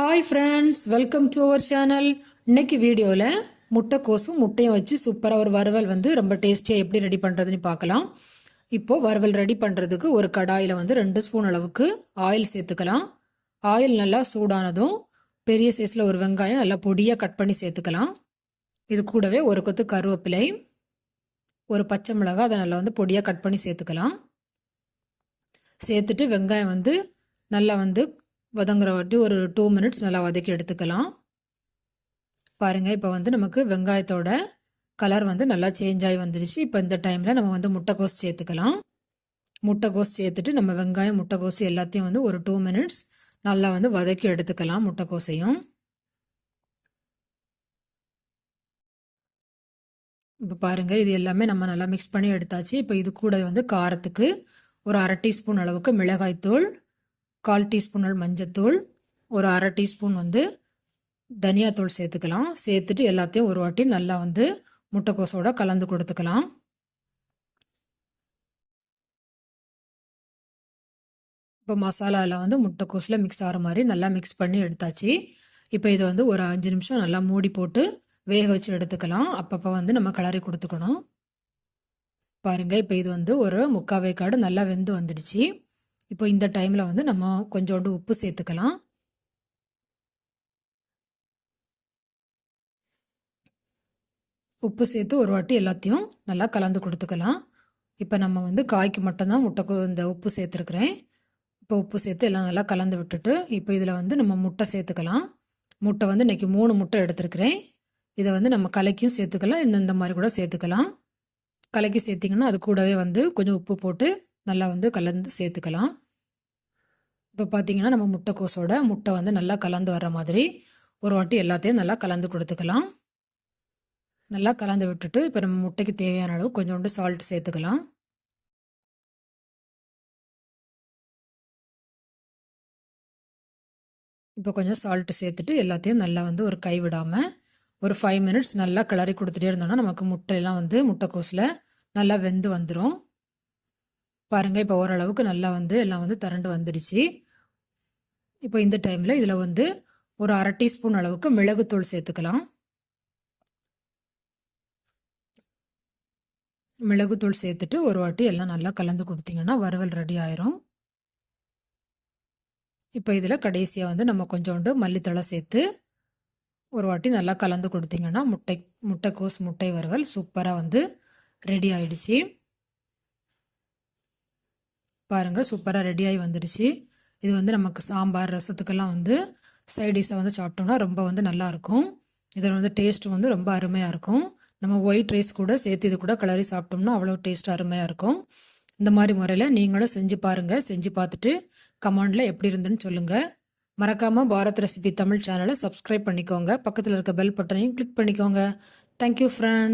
Hi friends welcome to our channel இன்னைக்கு வீடியோவில் முட்டைக்கோசும் முட்டையும் வச்சு சூப்பராக ஒரு வறுவல் வந்து ரொம்ப டேஸ்டியாக எப்படி ரெடி பண்ணுறதுன்னு பார்க்கலாம். இப்போது வறுவல் ரெடி பண்ணுறதுக்கு ஒரு கடாயில் வந்து ரெண்டு ஸ்பூன் அளவுக்கு ஆயில் சேர்த்துக்கலாம். ஆயில் நல்லா சூடானதும் பெரிய சைஸில் ஒரு வெங்காயம் நல்லா பொடியாக கட் பண்ணி சேர்த்துக்கலாம். இது கூடவே ஒரு கொத்து கருவேப்பிலை ஒரு பச்சை மிளகாய் அதை நல்லா வந்து பொடியாக கட் பண்ணி சேர்த்துக்கலாம். சேர்த்துட்டு வெங்காயம் வந்து நல்லா வந்து வதங்குற வாட்டி ஒரு டூ மினிட்ஸ் நல்லா வதக்கி எடுத்துக்கலாம். பாருங்கள் இப்போ வந்து நமக்கு வெங்காயத்தோட கலர் வந்து நல்லா சேஞ்ச் ஆகி வந்துடுச்சு இப்போ இந்த டைமில் நம்ம வந்து முட்டைக்கோஸ் சேர்த்துக்கலாம். முட்டைக்கோஸ் சேர்த்துட்டு நம்ம வெங்காயம் முட்டைக்கோஸ் எல்லாத்தையும் வந்து ஒரு டூ மினிட்ஸ் நல்லா வந்து வதக்கி எடுத்துக்கலாம் முட்டைக்கோசையும் இப்போ பாருங்கள் இது எல்லாமே நம்ம நல்லா மிக்ஸ் பண்ணி எடுத்தாச்சு. இப்போ இது கூட வந்து காரத்துக்கு ஒரு அரை டீஸ்பூன் அளவுக்கு மிளகாய்த்தூள் கால் டீஸ்பூன் மஞ்சத்தூள் ஒரு அரை டீஸ்பூன் வந்து தனியாத்தூள் சேர்த்துக்கலாம். சேர்த்துட்டு எல்லாத்தையும் ஒரு வாட்டி நல்லா வந்து முட்டைக்கோசோட கலந்து கொடுத்துக்கலாம். இப்போ மசாலாவில் வந்து முட்டைக்கோஸில் மிக்ஸ் ஆகிற மாதிரி நல்லா மிக்ஸ் பண்ணி எடுத்தாச்சு. இப்போ இதை வந்து ஒரு அஞ்சு நிமிஷம் நல்லா மூடி போட்டு வேக வச்சு எடுத்துக்கலாம். அப்பப்போ வந்து நம்ம கிளறி கொடுத்துக்கணும். பாருங்கள் இப்போ இது வந்து ஒரு முக்கால் வேக்காடு நல்லா வெந்து வந்துடுச்சு. இப்போ இந்த டைமில் வந்து நம்ம கொஞ்சோண்டு உப்பு சேர்த்துக்கலாம். உப்பு சேர்த்து ஒரு வாட்டி எல்லாத்தையும் நல்லா கலந்து கொடுத்துக்கலாம். இப்போ நம்ம வந்து காய்க்கு மட்டும்தான் முட்டைக்கு இந்த உப்பு சேர்த்துருக்குறேன். இப்போ உப்பு சேர்த்து எல்லாம் நல்லா கலந்து விட்டுட்டு இப்போ இதில் வந்து நம்ம முட்டை சேர்த்துக்கலாம். முட்டை வந்து இன்றைக்கி மூணு முட்டை எடுத்துருக்குறேன். இதை வந்து நம்ம கலைக்கும் சேர்த்துக்கலாம். இந்த மாதிரி கூட சேர்த்துக்கலாம். கலைக்கு சேர்த்திங்கன்னா அது கூடவே வந்து கொஞ்சம் உப்பு போட்டு நல்லா வந்து கலந்து சேர்த்துக்கலாம். இப்போ பார்த்தீங்கன்னா நம்ம முட்டைக்கோஸோட முட்டை வந்து நல்லா கலந்து வர்ற மாதிரி ஒரு வாட்டி எல்லாத்தையும் நல்லா கலந்து கொடுத்துக்கலாம். நல்லா கலந்து விட்டுட்டு இப்போ நம்ம முட்டைக்கு தேவையான அளவு கொஞ்சோண்டு சால்ட் சேர்த்துக்கலாம். இப்போ கொஞ்சம் சால்ட்டு சேர்த்துட்டு எல்லாத்தையும் நல்லா வந்து ஒரு கை விடாமல் ஒரு ஃபைவ் மினிட்ஸ் நல்லா கிளறி கொடுத்துட்டே இருந்தோன்னா நமக்கு முட்டையெல்லாம் வந்து முட்டைக்கோஸில் நல்லா வெந்து வந்துடும் பாருங்கள் இப்போ ஓரளவுக்கு நல்லா வந்து எல்லாம் வந்து திரண்டு வந்துடுச்சு. இப்போ இந்த டைமில் இதில் வந்து ஒரு அரை டீஸ்பூன் அளவுக்கு மிளகுத்தூள் சேர்த்துக்கலாம். மிளகுத்தூள் சேர்த்துட்டு ஒரு வாட்டி எல்லாம் நல்லா கலந்து கொடுத்தீங்கன்னா வறுவல் ரெடி ஆயிரும். இப்போ இதில் கடைசியாக வந்து நம்ம கொஞ்சோண்டு மல்லித்தழை சேர்த்து ஒரு வாட்டி நல்லா கலந்து கொடுத்தீங்கன்னா முட்டை முட்டைக்கோஸ் முட்டை வறுவல் சூப்பராக வந்து ரெடி ஆயிடுச்சு. பாருங்கள் சூப்பராக ரெடியாகி வந்துடுச்சு இது வந்து நமக்கு சாம்பார் ரசத்துக்கெல்லாம் வந்து சைடிஷை வந்து சாப்பிட்டோம்னா ரொம்ப வந்து நல்லாயிருக்கும் இதில் வந்து டேஸ்ட் வந்து ரொம்ப அருமையாக இருக்கும். நம்ம ஒயிட் ரைஸ் கூட சேர்த்து இது கூட கிளறி சாப்பிட்டோம்னா அவ்வளோ டேஸ்ட் அருமையாக இருக்கும். இந்த மாதிரி முறையில் நீங்களும் செஞ்சு பாருங்கள் செஞ்சு பார்த்துட்டு கமெண்டில் எப்படி இருந்துன்னு சொல்லுங்கள் மறக்காமல் பாரத் ரெசிபி தமிழ் சேனலை சப்ஸ்கிரைப் பண்ணிக்கோங்க. பக்கத்தில் இருக்க பெல் பட்டனையும் கிளிக் பண்ணிக்கோங்க. Thank you friends